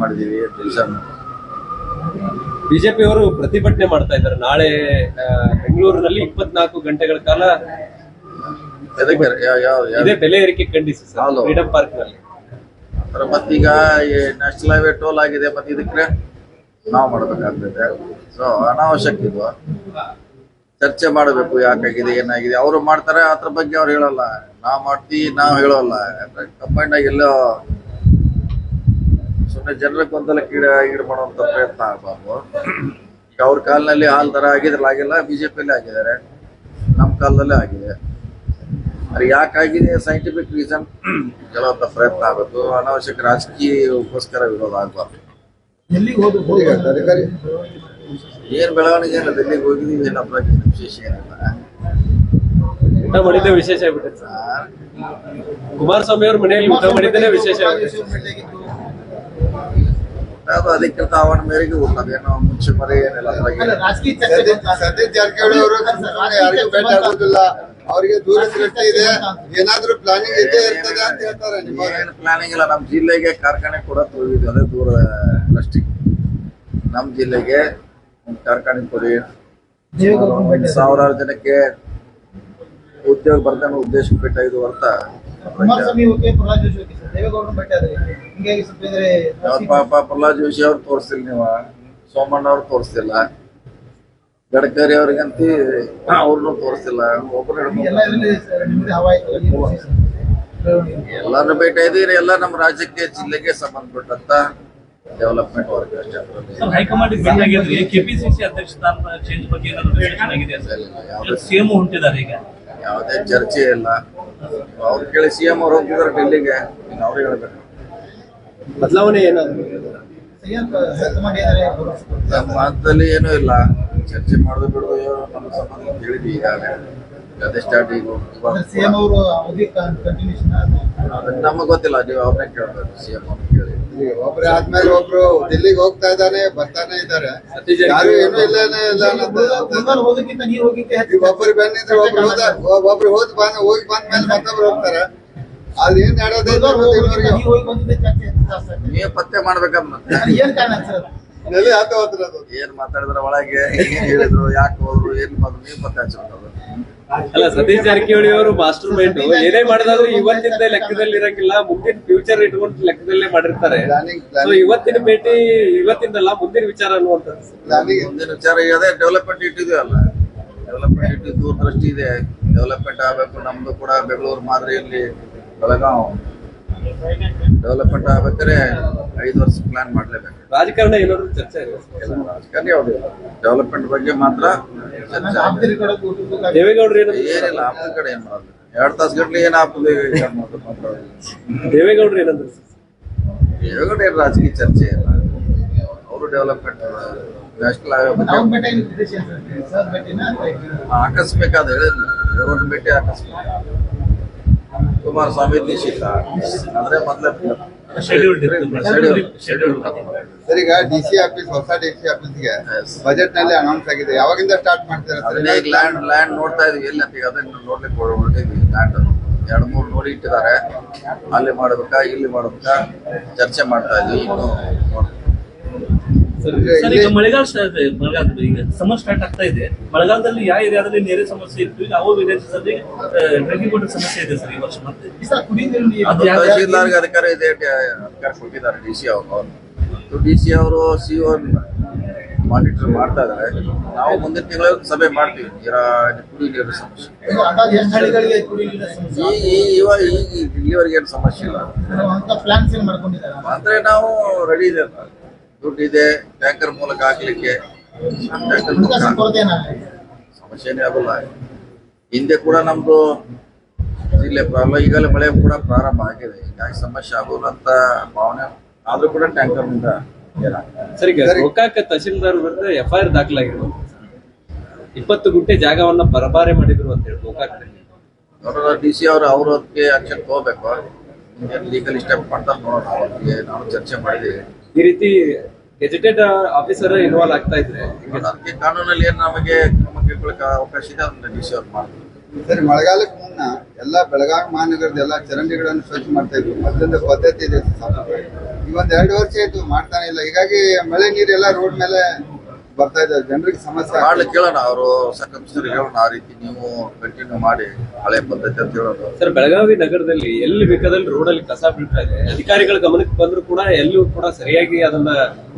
ಮಾಡಿದೀವಿ ಬಿಜೆಪಿ ಅವರು ಪ್ರತಿಭಟನೆ ಮಾಡ್ತಾ ಇದ್ದಾರೆ. ನಾಳೆ ಬೆಂಗಳೂರಿನಲ್ಲಿ ಇಪ್ಪತ್ನಾಲ್ಕು ಗಂಟೆಗಳ ಕಾಲ ಇದೇ ಬೆಲೆ ಏರಿಕೆ ಖಂಡಿಸಿ ಫ್ರೀಡಮ್ ಫ್ರೀಡಂ ಪಾರ್ಕ್ನಲ್ಲಿ ಮತ್ತೀಗ ನ್ಯಾಷನಲ್ ಹೈವೇ ಟೋಲ್ ಆಗಿದೆ ಮತ್ತೆ ಇದಕ್ಕೆ ನಾವು ಮಾಡಬೇಕಾಗ್ತದೆ. ಸೊ ಅನಾವಶ್ಯಕ ಇದು. ಚರ್ಚೆ ಮಾಡಬೇಕು ಯಾಕಾಗಿದೆ ಏನಾಗಿದೆ ಅವರು ಮಾಡ್ತಾರೆ ಅದ್ರ ಬಗ್ಗೆ ಅವ್ರು ಹೇಳಲ್ಲ. ನಾವು ಮಾಡ್ತೀವಿ ನಾವು ಹೇಳೋಲ್ಲ. ಕಂಬೈಂಡ್ ಆಗಿ ಎಲ್ಲೋ ಸುಮ್ಮನೆ ಜನರ ಗೊಂದಲಕ್ಕೆ ಈಡ ಈಡು ಮಾಡುವಂತ ಪ್ರಯತ್ನ ಆಗಬಾರ್ದು. ಈಗ ಅವ್ರ ಕಾಲದಲ್ಲಿ ಹಾಲ್ ದರ ಆಗಿದ್ರಲ್ಲ ಆಗಿಲ್ಲ ಬಿಜೆಪಿಯಲ್ಲಿ ಆಗಿದ್ದಾರೆ. ನಮ್ಮ ಕಾಲದಲ್ಲೇ ಆಗಿದೆ. ಅದು ಯಾಕಾಗಿದೆ ಸೈಂಟಿಫಿಕ್ ರೀಸನ್ ಕೆಲವಂತ ಪ್ರಯತ್ನ ಆಗಬೇಕು. ಅನಾವಶ್ಯಕ ರಾಜಕೀಯಕ್ಕೋಸ್ಕರ ವಿರೋಧ ಆಗಬಾರ್ದು. ಎಲ್ಲಿಗೆ ಹೋದ ಅಧಿಕಾರಿ ಏನ್ ಬೆಳವಣಿಗೆ ಏನ ಡೆಲ್ಲಿಗೆ ಹೋಗಿದ್ವಿ ಏನಪ್ಪ ವಿಶೇಷ ಏನಿಲ್ಲ. ಊಟ ಮಾಡಿದ್ದೇ ವಿಶೇಷ ಆಗ್ಬಿಟ್ಟೆ ಕುಮಾರಸ್ವಾಮಿ ಅವ್ರ ಮನೆಯಲ್ಲಿ ಊಟ ಮಾಡಿದ್ದೇನೆ ವಿಶೇಷ ಆಗ್ಬಿಟ್ಟೆ ಅದು ಅಧಿಕೃತ ಆಹ್ವಾನ ಮೇರೆಗೆ ಹೋಗ್ತದೆ ಏನೋ ಮುಂಚೆ ಮರೆ ಏನಿಲ್ಲ ಸತೀಶ್ ಜಾರಕಿಹೊಳಿ ಅವರು ಯಾರಿಗೂ ಭೇಟಿ ಆಗೋದಿಲ್ಲ. ಅವರಿಗೆ ದೂರದೃಷ್ಟಿ ಇದೆ. ಏನಾದ್ರೂ ಪ್ಲಾನಿಂಗ್ ಇದೆ ಇರ್ತದೆ ಅಂತ ಹೇಳ್ತಾರೆ ನಿಮ್ಮ ಏನು ಪ್ಲಾನಿಂಗ್ ಇಲ್ಲ. ನಮ್ಮ ಜಿಲ್ಲೆಗೆ ಕಾರ್ಖಾನೆ ಕೂಡ ಹೋಗಿದ್ವಿ ಅದೇ ದೂರ ದೃಷ್ಟಿ ನಮ್ಮ ಜಿಲ್ಲೆಗೆ ಕಾರ್ಖಾನೆ ಕೊಡಿ. ಸಾವಿರಾರು ಜನಕ್ಕೆ ಉದ್ಯೋಗ ಬರ್ತಾನೆ ಉದ್ದೇಶ ಬಿಟ್ಟ ಇದು ಹೊರತ Kumaraswamy okay Prahlad Joshi okay sir. ದೇವೇಗೌಡರು ಭೇಟಿ ಆದ್ರೆ ಹಿಂಗಾಗಿ ಸ್ವಲ್ಪ ಅಂದ್ರೆ ಅವ್ರ ಪಾಪ ಪ್ರಹ್ಲಾದ್ ಜೋಶಿ ಅವ್ರು ತೋರಿಸಿಲ್ಲ ನೀವು? ಸೋಮಣ್ಣ ಅವ್ರು ತೋರಿಸಿಲ್ಲ? ಗಡ್ಕರಿ ಅವ್ರಿಗಂತಿ ಅವ್ರನ್ನೂ ಬೆಳವಣಿಗೆ. ಎಲ್ಲಾರು ಭೇಟಿ ಇದೀರಿ ಎಲ್ಲ ನಮ್ಮ ರಾಜ್ಯಕ್ಕೆ ಜಿಲ್ಲೆಗೆ ಸಂಬಂಧಪಟ್ಟಂತ ಡೆವಲಪ್ಮೆಂಟ್ ವರ್ಕ್ ಅಷ್ಟೇ. ಅದ್ರಲ್ಲಿ ಸರ್ ಹೈಕಮಾಂಡ್ ಭೇಟಿ ಆಗಿದ್ರೆ ಕೆಪಿಸಿಸಿ ಅಧ್ಯಕ್ಷ ಸ್ಥಾನ ಚೇಂಜ್ ಬಗ್ಗೆ ಏನಾದ್ರು ಸರ್ ಸಿಎಂ ಹೊಂಟಿದ್ದಾರೆ ಈಗ. ಯಾವುದೇ ಚರ್ಚೆ ಇಲ್ಲ. ಅವ್ರು ಕೇಳಿ ಸಿ ಎಂ ಅವ್ರು ಹೋಗಿದ್ದಾರೆ ಡೆಲ್ಲಿಗೆ ಇನ್ನು ಅವ್ರಿಗೆ ಹೇಳ್ಬೇಕು. ಬದಲಾವಣೆ ಏನಾದ್ರು ಹಂತದಲ್ಲಿ ಏನೂ ಇಲ್ಲ. ಚರ್ಚೆ ಮಾಡೋದು ಬಿಡೋದು ಏನೋ ನಮ್ಮ ಸಂಬಂಧ ಹೇಳಿದ್ವಿ ಈಗಾಗಲೇ. ಅದೇ ಸ್ಟಾರ್ಟ್ ಈಗ ಅಂದ್ರೆ ಸಿಎಂ ಅವರು ಅವಧಿ ಕಂಟಿನ್ಯೂಷನ್ ಅದಕ್ಕೆ ನಮಗೆ ಗೊತ್ತಿಲ್ಲ ನೀವು ಅವ್ರನ್ನ ಕೇಳ್ಬೇಕು ಸಿಎಂ ಅವ್ರನ್ನ ಕೇಳಿ. ಒಬ್ರು ಆದ್ಮೇಲೆ ಒಬ್ರು ದಿಲ್ಲಿಗೆ ಹೋಗ್ತಾ ಇದ್ದಾನೆ ಬರ್ತಾನೆ ಇದ್ದಾರೆ. ಯಾರು ಏನು ಇಲ್ಲನೇ ಇಲ್ಲ ಒಬ್ರು ಬಂದಿದ್ರೆ ಒಬ್ರು ಹೋದ ಒಬ್ರು ಹೋದ್ ಬಂದ್ ಹೋಗಿ ಬಂದ್ಮೇಲೆ ಮತ್ತೊಬ್ರು ಹೋಗ್ತಾರೆ. ಅದ್ ಏನ್ ನೀವು ಪತ್ತೆ ಮಾಡ್ಬೇಕಂತ ಮತ್ತೆ. ಏನ್ ಕಾರಣ ಸರ್ ಮಾತಾಡಿದ್ರ ಒಳಗೆ ಏನ್ ಹೇಳಿದ್ರು ಯಾಕೆ ಹೋದ್ರು ಏನ್ ಮಾಡಿದ್ರು ನೀವು ಪತ್ತೆ ಹಚ್ಚಬೇಕು ಅಲ್ಲ, ಸತೀಶ್ ಜಾರಕಿಹೊಳಿ ಅವರು ಮಾಸ್ಟರ್ ಮೈಂಡ್ ಏನೇ ಮಾಡಿದ್ರು ಇವತ್ತಿಂದ ಲೆಕ್ಕದಲ್ಲಿ ಇರಕ್ಕಿಲ್ಲ. ಮುಂದಿನ ಫ್ಯೂಚರ್ ಇಟ್ಕೊಂಡು ಲೆಕ್ಕದಲ್ಲೇ ಮಾಡಿರ್ತಾರೆ. ಇವತ್ತಿನ ಭೇಟಿ ಇವತ್ತಿಂದಲ್ಲ, ಮುಂದಿನ ವಿಚಾರ ಮುಂದಿನ ವಿಚಾರ ಅದೇ ಡೆವಲಪ್ಮೆಂಟ್ ಇಟ್ಟಿದ್ವಲ್ಲ ಡೆವಲಪ್ಮೆಂಟ್ ಇಟ್ಟು ದೂರದೃಷ್ಟಿ ಇದೆ. ಡೆವಲಪ್ಮೆಂಟ್ ಆಗಬೇಕು, ನಮ್ದು ಕೂಡ ಬೆಂಗಳೂರು ಮಾದರಿಯಲ್ಲಿ ಬೆಳಗಾವ್ ಡೆವಲಪ್ಮೆಂಟ್ ಆಗ್ಬೇಕಾದ್ರೆ ಐದು ವರ್ಷ ಪ್ಲಾನ್ ಮಾಡ್ಲೇಬೇಕು. ರಾಜಕಾರಣ ಏನಾದ್ರು ಚರ್ಚೆ ರಾಜಕಾರಣ ಯಾವ್ದು ಡೆವಲಪ್ಮೆಂಟ್ ಬಗ್ಗೆ ಮಾತ್ರ ಆಗ್ಬೇಕು. ದೇವೇಗೌಡರು ಏನಾದ್ರು ಏನಿಲ್ಲ ಆಪದ ಕಡೆ ಏನ್ ಮಾಡೋದು? ಎರಡ್ ತಾಸು ಗಟ್ಲೆ ಏನ್ ಆಪದ ದೇವೇಗೌಡರು ಏನಂದ್ರು ದೇವೇಗೌಡ ಏನ್ ರಾಜಕೀಯ ಚರ್ಚೆ ಇಲ್ಲ. ಅವರು ಡೆವಲಪ್ಮೆಂಟ್ ನ್ಯಾಷನಲ್ ಹೇಗೆ? ಆಕಸ್ಮಿಕ ಅದು ಭೇಟಿ ಆಕಸ್ಮಿಕ. ಕುಮಾರಸ್ವಾಮಿ ನಿಶ್ಚಿತ. ಅಂದ್ರೆ ಮೊದ್ಲೇ ಸರ್ ಈಗ ಡಿ ಸಿ ಆಫೀಸ್ ಹೊಸ ಡಿ ಸಿ ಆಫೀಸ್ಗೆ ಬಜೆಟ್ನಲ್ಲಿ ಅನೌನ್ಸ್ ಆಗಿದೆ. ಯಾವಾಗಿಂದ ಸ್ಟಾರ್ಟ್ ಮಾಡ್ತಾರೆ ಲ್ಯಾಂಡ್ ಲ್ಯಾಂಡ್ ನೋಡ್ತಾ ಇದೀವಿ. ಎಲ್ಲಿ ಅಂತ ಈಗ ಅದನ್ನ ನೋಡ್ಲಿಕ್ಕೆ ಹೊರ- ಹೊರಟಿದ್ವಿ. ಲ್ಯಾಂಡ್ ಎರಡು ಮೂರು ನೋಡಿ ಇಟ್ಟಿದ್ದಾರೆ. ಅಲ್ಲಿ ಮಾಡ್ಬೇಕಾ ಇಲ್ಲಿ ಮಾಡ್ಬೇಕಾ ಚರ್ಚೆ ಮಾಡ್ತಾ ಇದ್ವಿ. ಇನ್ನು. ಸರ್ ಈಗ ಮಳೆಗಾಲ ಮಳೆಗಾಲದಲ್ಲಿ ಈಗ ಸಮರ್ ಸ್ಟಾರ್ಟ್ ಆಗ್ತಾ ಇದೆ. ಮಳೆಗಾಲದಲ್ಲಿ ಯಾವ ಏರಿಯಾದಲ್ಲಿ ನೀರಿನ ಸಮಸ್ಯೆ ಇತ್ತು? ಈಗ ಯಾವ ವಿಲೇಜಲ್ಲಿ ಡ್ರಿಂಕಿಂಗ್ ವಾಟರ್ ಸಮಸ್ಯೆ ಇದೆ ಸರ್ ಈ ವರ್ಷ ಮತ್ತೆ. ತಹಶೀಲ್ದಾರ್ಗೆ ಅಧಿಕಾರ ಇದೆ ಅಧಿಕಾರ ಕೊಟ್ಟಿದ್ದಾರೆ ಡಿ ಸಿ ಅವರು. ಡಿ ಸಿ ಅವರು ಸಿ ಮಾನಿಟರ್ ಮಾಡ್ತಾ ಇದ್ದಾರೆ. ನಾವು ಮುಂದಿನ ತಿಂಗಳು ಸಭೆ ಮಾಡ್ತೀವಿ ಕುಡಿ ನೀರಿನ ಸಮಸ್ಯೆ. ಈ ಈ- ಇವಾಗ ಈಗ ಇಲ್ಲಿವರೆಗೆ ಏನು ಸಮಸ್ಯೆ ಇಲ್ಲ. ಅಂದ್ರೆ ನಾವು ರೆಡಿ ಇದೆ ದುಡ್ಡು ಇದೆ ಟ್ಯಾಂಕರ್ ಮೂಲಕ ಹಾಕ್ಲಿಕ್ಕೆ ಸಮಸ್ಯೆನೇ ಆಗಲ್ಲ. ಹಿಂದೆ ಕೂಡ ನಮ್ದು ಜಿಲ್ಲೆ ಪ್ರಾಬ್ಲಮ್ ಈಗಲೇ ಮಳೆ ಕೂಡ ಪ್ರಾರಂಭ ಆಗಿದೆ. ಹೀಗಾಗಿ ಸಮಸ್ಯೆ ಆಗೋಲ್ಲ ಅಂತ ಭಾವನೆ. ಆದ್ರೂ ಕೂಡ ಟ್ಯಾಂಕರ್ನಿಂದ ಸರಿ ಗೋಕಾಕ್ ತಹಶೀಲ್ದಾರ್ ವಿರುದ್ಧ ಎಫ್ ಐ ಆರ್ ದಾಖಲಾಗಿರುವ ಇಪ್ಪತ್ತು ಗುಂಟೆ ಜಾಗವನ್ನ ಬರಬಾರೆ ಮಾಡಿದ್ರು ಅಂತ ಹೇಳಿ ಗೋಕಾಕದಲ್ಲಿ. ಡಿ ಸಿ ಅವರು ಅವ್ರಿಗೆ ಅದಕ್ಕೆ ಆಕ್ಷನ್ ತಗೋಬೇಕು ಲೀಗಲ್ ಸ್ಟೆಪ್ ಮಾಡ್ತಾರೆ ನೋಡೋಣ ಅವ್ರಿಗೆ ನಾವು ಚರ್ಚೆ ಮಾಡಿದ್ದೀವಿ. ಈ ರೀತಿ ಗೆಜೆಟೆಡ್ ಆಫೀಸರ್ ಇನ್ವಾಲ್ವ್ ಆಗ್ತಾ ಇದ್ರೆ ಅದಕ್ಕೆ ಕಾನೂನಲ್ಲಿ ಏನು ನಮಗೆ ಕ್ರಮ ಕೈಗೊಳ್ಳಕ್ಕೆ ಅವಕಾಶ ಇದೆ ಅದನ್ನ ಡಿ ಸಿ ಅವ್ರು ಮಾಡ್ತಾರೆ. ಸರಿ ಮಳೆಗಾಲಕ್ಕೆ ಮುನ್ನ ಎಲ್ಲ ಬೆಳಗಾವಿ ಮಹಾನಗರದ ಎಲ್ಲ ಚರಂಡಿಗಳನ್ನು ಸ್ವಚ್ಛ ಮಾಡ್ತಾ ಇದ್ರು. ಮೊದಲಿಂದ ಪದ್ಧತಿ ಇದೆ ಈ ಒಂದ್ ಎರಡು ವರ್ಷ ಆಯ್ತು ಮಾಡ್ತಾನೆ ಇಲ್ಲ. ಹೀಗಾಗಿ ಮಳೆ ನೀರೆಲ್ಲ ರೋಡ್ ಮೇಲೆ ಬರ್ತಾ ಇದೆ ಜನರಿಗೆ ಸಮಸ್ಯೆ. ಮಾಡ್ಲಿಕ್ಕೆ ಕೇಳೋಣ ಅವರು ಕಮಿಷನರ್ ಹೇಳೋಣ ಆ ರೀತಿ ನೀವು ಕಂಟಿನ್ಯೂ ಮಾಡಿ ಹಳೆ ಪದ್ಧತಿ ಅಂತ ಹೇಳೋದು. ಸರ್ ಬೆಳಗಾವಿ ನಗರದಲ್ಲಿ ಎಲ್ಲಿ ಬೇಕಾದಲ್ಲಿ ರೋಡಲ್ಲಿ ಕಸ ಬೀಳ್ತಾ ಇದೆ. ಅಧಿಕಾರಿಗಳ ಗಮನಕ್ಕೆ ಬಂದ್ರು ಕೂಡ ಎಲ್ಲೂ ಕೂಡ ಸರಿಯಾಗಿ ಅದನ್ನ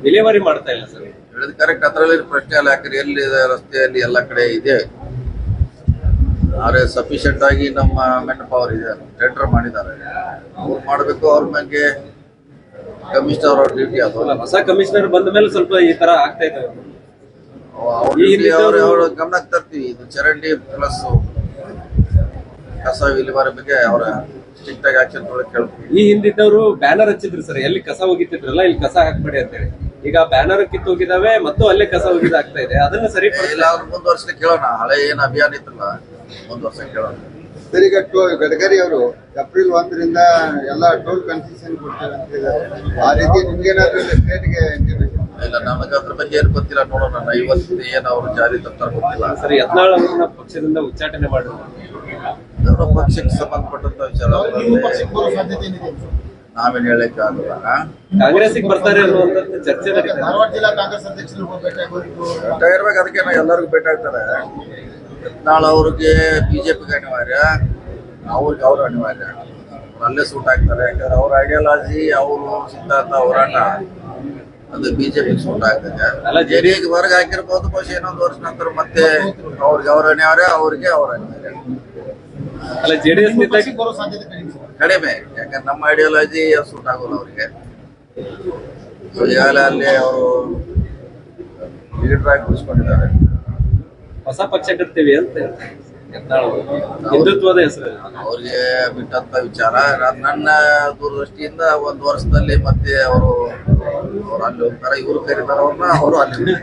ವಿಲೇವಾರಿ ಮಾಡ್ತಾ ಇಲ್ಲ ಸರ್. ಹೇಳಿದ ಕರೆಕ್ಟ್ ಅದರಲ್ಲಿ ಪ್ರಶ್ನೆ ಅಲ್ಲ ಯಾಕಂದ್ರೆ ಎಲ್ಲಿ ರಸ್ತೆಯಲ್ಲಿ ಎಲ್ಲ ಕಡೆ ಇದೆ. ಆದ್ರೆ ಸಫಿಶಿಯಂಟ್ ಆಗಿ ನಮ್ಮ ಮೆನ್ ಪವರ್ ಇದೆ. ಟೆಂಡರ್ ಮಾಡಿದ್ದಾರೆ. ಅವ್ರು ಮಾಡಬೇಕು ಅವ್ರ ಬಗ್ಗೆ ಕಮಿಷನರ್ ಅವ್ರ ಡ್ಯೂಟಿ ಅದು. ಅಲ್ಲ, ಹೊಸ ಕಮಿಷನರ್ ಬಂದ ಮೇಲೆ ಸ್ವಲ್ಪ ಈ ತರ ಆಗ್ತಾ ಇದೆ. ಅವ್ರ ಅವ್ರ ಗಮನಕ್ಕೆ ತರ್ತೀವಿ. ಇದು ಚರಂಡಿ ಪ್ಲಸ್ ಕಸ ವಿಲೇವಾರಿ ಬಗ್ಗೆ ಅವರ ಸ್ಟ್ರಿಕ್ಟ್ ಆಗಿ ಆಕ್ಷನ್ ತೊಗೊಳಕ್ ಕೇಳ್ತೀವಿ. ಈ ಹಿಂದಿದ್ದವರು ಬ್ಯಾನರ್ ಹಚ್ಚಿದ್ರು ಸರ್. ಎಲ್ಲಿ ಕಸ ಹೋಗಿತ್ತಿದ್ರಲ್ಲ ಇಲ್ಲಿ ಕಸ ಹಾಕ್ಬೇಡಿ ಅಂತೇಳಿ. ಈಗ ಬ್ಯಾನರ್ ಕಿತ್ತು ಹೋಗಿದಾವೆ ಮತ್ತು ಅಲ್ಲೇ ಕಸ ಹೋಗಿದ ಆಗ್ತಾ ಇದೆ. ಅದನ್ನ ಸರಿ ಸರಿಪಡಿಸಿಲ್ಲ ಅವ್ರು ವರ್ಷ ಕೇಳೋಣ. ಹಳೆ ಏನ್ ಅಭಿಯಾನ ಇತ್ತಲ್ಲ ವರ್ಷ ಕೇಳೋಣ. ಸರಿ ಈಗ ಟೋ ಗಡ್ಕರಿ ಅವರು ಏಪ್ರಿಲ್ ಒಂದರಿಂದ ಎಲ್ಲ ಟೋಲ್ ಕನ್ಸೆಷನ್ ಕೊಡ್ತಾರೆ ಅಂತ ಹೇಳಿದ್ದಾರೆ. ಆ ರೀತಿ ನಿಮ್ಗೇನಾದ್ರೂ ಸ್ಟೇಟ್ಗೆ ನನಗೆ ಅದ್ರ ಬಗ್ಗೆ ಏನು ಗೊತ್ತಿಲ್ಲ ನೋಡೋಣ ಐವತ್ತು ಏನು ಅವರು ಜಾರಿ ತರ್ತಾರ ಗೊತ್ತಿಲ್ಲ. ಸರಿ ಯತ್ನಾಳ್ ಅವರನ್ನ ಪಕ್ಷದಿಂದ ಉಚ್ಚಾಟನೆ ಮಾಡಿದ್ರು ನಮ್ಮ ಪಕ್ಷಕ್ಕೆ ಸಂಬಂಧಪಟ್ಟಂತ ವಿಚಾರ ನಾವೇನು ಹೇಳಕ್ ಆಗಲ್ಲ. ಕಾಂಗ್ರೆಸ್ಗೆ ಬರ್ತಾರೆ ಅನ್ನುವಂಥದ್ದು ಚರ್ಚೆ. ಧಾರವಾಡ ಜಿಲ್ಲಾ ಕಾಂಗ್ರೆಸ್ ಅಧ್ಯಕ್ಷರು ಇರ್ಬೇಕು ಅದಕ್ಕೆ ನಾವು ಎಲ್ಲರಿಗೂ ಭೇಟಾಗ್ತಾರೆ ನಾಳೆ ಅವ್ರಿಗೆ ಬಿಜೆಪಿಗೆ ಅನಿವಾರ್ಯ ಅವ್ರಿಗೆ ಅವ್ರ ಅನಿವಾರ್ಯ. ಅಲ್ಲೇ ಸೂಟ್ ಆಗ್ತಾರೆ. ಯಾಕಂದ್ರೆ ಅವ್ರ ಐಡಿಯಾಲಜಿ ಅವರು ಸಿದ್ಧಾಂತ ಹೋರಾಟ. ಅದು ಬಿಜೆಪಿ ಸೂಟ್ ಆಗ್ತದೆ. ಅಲ್ಲ, ಎಸ್ ಹೊರಗೆ ಹಾಕಿರ್ಬೋದು ಬಹುಶಃ ಇನ್ನೊಂದು ವರ್ಷ ನಂತರ ಮತ್ತೆ ಅವ್ರಿಗೆ ಅವ್ರ ಅವರೇ ಅವ್ರಿಗೆ ಅವ್ರ ಅಲ್ಲ ಜೆಡಿಎಸ್ ಕಡಿಮೆ. ಯಾಕಂದ್ರೆ ನಮ್ಮ ಐಡಿಯಾಲಜಿ ಸೂಟ್ ಆಗೋಲ್ಲ ಅವರಿಗೆ. ಸೊ ಈಗಾಗಲೇ ಅಲ್ಲಿ ಅವರು ಲೀಡರ್ ಆಗಿ ಕೂರಿಸ್ಕೊಂಡಿದ್ದಾರೆ ಹೊಸ ಪಕ್ಷ ಕಟ್ತೀವಿ ಅಂತ. ಹಿಂದುತ್ವದ ಹೆಸರು. ಅವ್ರಿಗೆ ಬಿಟ್ಟಂತ ವಿಚಾರ. ನನ್ನ ದೂರದೃಷ್ಟಿಯಿಂದ ಒಂದು ವರ್ಷದಲ್ಲಿ ಮತ್ತೆ ಅವರು ಅವ್ರು ಅಲ್ಲಿ ಹೋಗ್ತಾರ ಇವ್ರು ಕರೀತಾರ ಅವ್ರನ್ನ ಅವರು ಅಲ್ಲಿ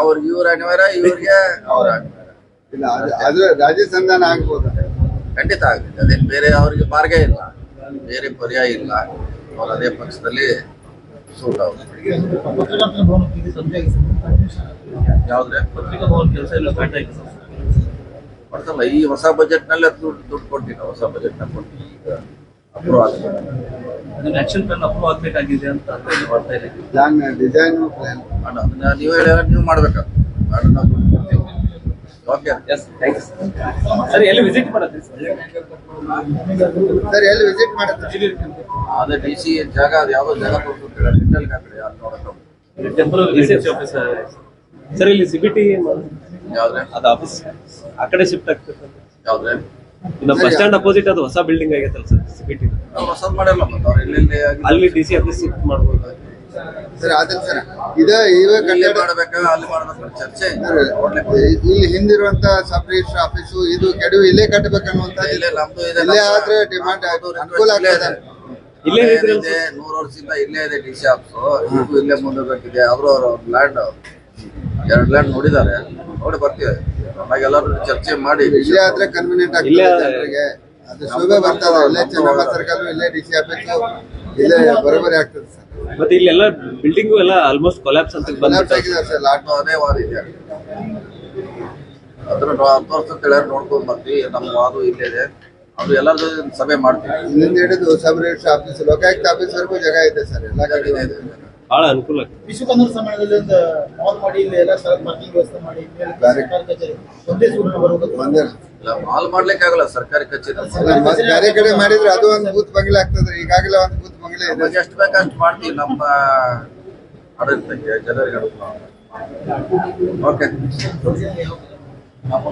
ಅವ್ರಿಗೆ ಇವ್ರ ಅನಿವಾರ್ಯ ಇವ್ರಿಗೆ ಅವ್ರ ಇಲ್ಲ ಅದು- ಆಗ್ಬೋದು ಖಂಡಿತ ಆಗುತ್ತೆ. ಅದೇನು ಬೇರೆ ಅವ್ರಿಗೆ ಮಾರ್ಗ ಇಲ್ಲ. ಬೇರೆ ಪರ್ಯಾಯ ಇಲ್ಲ. ಅವ್ರ ಅದೇ ಪಕ್ಷದಲ್ಲಿ ಸೂಟ್. ಯಾವ್ದ್ರೆ? ಈ ಹೊಸ ಬಜೆಟ್ ನಲ್ಲೇ ದುಡ್ಡು ದುಡ್ಡು ಕೊಡ್ತೀನಿ ಹೊಸ ಬಜೆಟ್ನ ಕೊಡ್ತೀನಿ ಈಗ. ಅಪ್ರೂವ್ ಆಗ್ತದೆ. ಆಕ್ಷನ್ ಪ್ಲಾನ್ ಅಪ್ರೂವ್ ಆಗ್ಬೇಕಾಗಿದೆ ಅಂತ ಹೇಳಿ ಮಾಡ್ತಾ ಪ್ಲಾನ್ ಡಿಸೈನ್ ಪ್ಲಾನ್ ಅಣ್ಣ, ಅದನ್ನ ನೀವು ಹೇಳಿ ನೀವು ಮಾಡ್ಬೇಕು? ಮಾಡಿ ನಾವು ಕೊಡ್ತೀವಿ. ಓಕೆ ಎಸ್ ಥ್ಯಾಂಕ್ಸ್ ಸರ್ ಎಲ್ಲಿ ವಿಸಿಟ್ ಮಾಡತ್ತೀರಿ ಸರ್ ಸರ್ ಎಲ್ಲಿ ವಿಸಿಟ್ ಮಾಡುತ್ತೆ? ಅದೇ ಡಿ ಸಿ ಜಾಗ ಅದು ಯಾವ್ದೋ ಜಾಗ ನೋಡಕ್ಕೆ ಟೆಂಪರರಿ ಸರ್ ಇಲ್ಲಿ ಸಿಬಿಟಿ ಯಾವ್ದ್ರೆ? ಅದು ಆಫೀಸ್ ಆ ಕಡೆ ಶಿಫ್ಟ್ ಆಗ್ತದೆ. ಯಾವ್ದ್ರೆ? ನಮ್ಮ ಬಸ್ ಸ್ಟ್ಯಾಂಡ್ ಅಪೋಸಿಟ್ ಅದು ಹೊಸ ಬಿಲ್ಡಿಂಗ್ ಆಗೈತಲ್ಲ ಸರ್ ಸಿಬಿಟಿ ಹೊಸ ಮಾಡಿಲ್ಲ ಮತ್ತೆ ಅವ್ರು ಎಲ್ಲೆಲ್ಲಿ. ಅಲ್ಲಿ ಡಿ ಸಿ ಆಫೀಸ್ ಶಿಫ್ಟ್ ಮಾಡ್ಬೋದು. ಸರ್. ಆದ್ರೆ ಸರ್. ಇದ ಇವ ಇಲ್ಲಿ ಕಟ್ಟಡ ಮಾಡ್ಬೇಕಾ ಅಲ್ಲಿ ಮಾಡ್ಬೇಕು ಚರ್ಚೆ. ಸರ್, ಇಲ್ಲಿ ಹಿಂದಿರುವಂತ ಸಬ್ ರಿಜಿಸ್ಟರ್ ಆಫೀಸು ಇದು ಕೆಡವು ಇಲ್ಲೇ ಕಟ್ಟಬೇಕನ್ನುವಂತ ಇಲ್ಲೇ ನಮ್ದು ಇದೆ ಇಲ್ಲೇ ಆದ್ರೆ ಡಿಮಾಂಡ್ ಅನುಕೂಲ ಆಗ್ತದೆ. ಇದೆ. ಇಲ್ಲೇ ಇಲ್ಲೇ ಇದ್ರಲ್ಲ ಇದೆ ನೂರು ವರ್ಷದಿಂದ ಇಲ್ಲೇ ಇದೆ ಡಿ ಸಿ ಆಫೀಸು ಇದು ಇಲ್ಲೇ ಮುಂದೆ ಬೇಕಿದೆ ಅವರು ಅವ್ರ ಲ್ಯಾಂಡ್ ಎರಡು ಲ್ಯಾಂಡ್ ನೋಡಿದ್ದಾರೆ. ನೋಡಿ ಬರ್ತೀವಿ. ಎಲ್ಲರೂ ಚರ್ಚೆ ಮಾಡಿ. ಇಲ್ಲೇ ಆದ್ರೆ ಕನ್ವೀನಿಯಂಟ್ ಇಲ್ಲೇ. ಆಗ್ತದೆ ಜನರಿಗೆ. ಅದು ಶೋಭೆ ಬರ್ತದೆ. ಇಲ್ಲೇ ಚೆನ್ನಮ್ಮ ಸರ್ಕಲ್ ಇಲ್ಲೇ ಡಿ ಸಿ ಆಫೀಸು ಇಲ್ಲೇ ಬರೋಬರಿ ಆಗ್ತದೆ ಸರ್. ಮತ್ತೆ ಇಲ್ಲೆಲ್ಲ ಬಿಲ್ಡಿಂಗು ಎಲ್ಲ ಆಲ್ಮೋಸ್ಟ್ ಕೊಲ್ಯಾಪ್ಸ್ ಅಂತ ಕೊಲ್ಯಾಪ್ಸ್ ಆಗಿದೆ ಸರ್ ಲಾಟ್ ಅದೇ ವಾದ ಇದೆ. ಅದನ್ನ ವರ್ಷದ ಕೆಳಗೆ ನೋಡ್ಕೊಂಡ್ ಬರ್ತೀವಿ. ನಮ್ಮ ವಾದು ಇಲ್ಲೇ ಇದೆ. ಅದು ಎಲ್ಲರದು ಸಭೆ ಮಾಡ್ತೀವಿ. ಇಲ್ಲಿಂದ ಹಿಡಿದು sub register office Lokayukta office ವರೆಗೂ ಜಾಗ ಇದೆ ಸರ್ ಎಲ್ಲ ಕಡೆ ಇದೆ. ಬಹಳ ಅನುಕೂಲ ವಿಶ್ವ ಕನ್ನಡ ಸಮ್ಮೇಳನದಲ್ಲಿ ಒಂದು ಮಾಲ್ ಮಾಡಿ ಇಲ್ಲಿ ಎಲ್ಲ ಪಾರ್ಕಿಂಗ್ ವ್ಯವಸ್ಥೆ ಮಾಡಿ ಒಂದೇ ಒಂದೇ ಇಲ್ಲ ಮಾಲ್ ಮಾಡ್ಲಿಕ್ಕೆ ಆಗಲ್ಲ ಸರ್ಕಾರಿ ಕಚೇರಿ ಬೇರೆ ಕಡೆ ಮಾಡಿದ್ರೆ ಅದು ಒಂದು ಬೂತ್ ಬಂಗ್ಲೆ ಆಗ್ತದೆ. ಈಗಾಗಲೇ ಒಂದು ಬೂತ್ ಬಂಗ್ಲೆ ಇದೆ. ಎಷ್ಟು ಬೇಕಷ್ಟು ಅಷ್ಟು ಮಾಡ್ತೀವಿ. ನಮ್ಮ ಆಡಳಿತಕ್ಕೆ ಜನರಿಗೆ ಅನುಕೂಲ ಓಕೆ. ನಮ್ಮ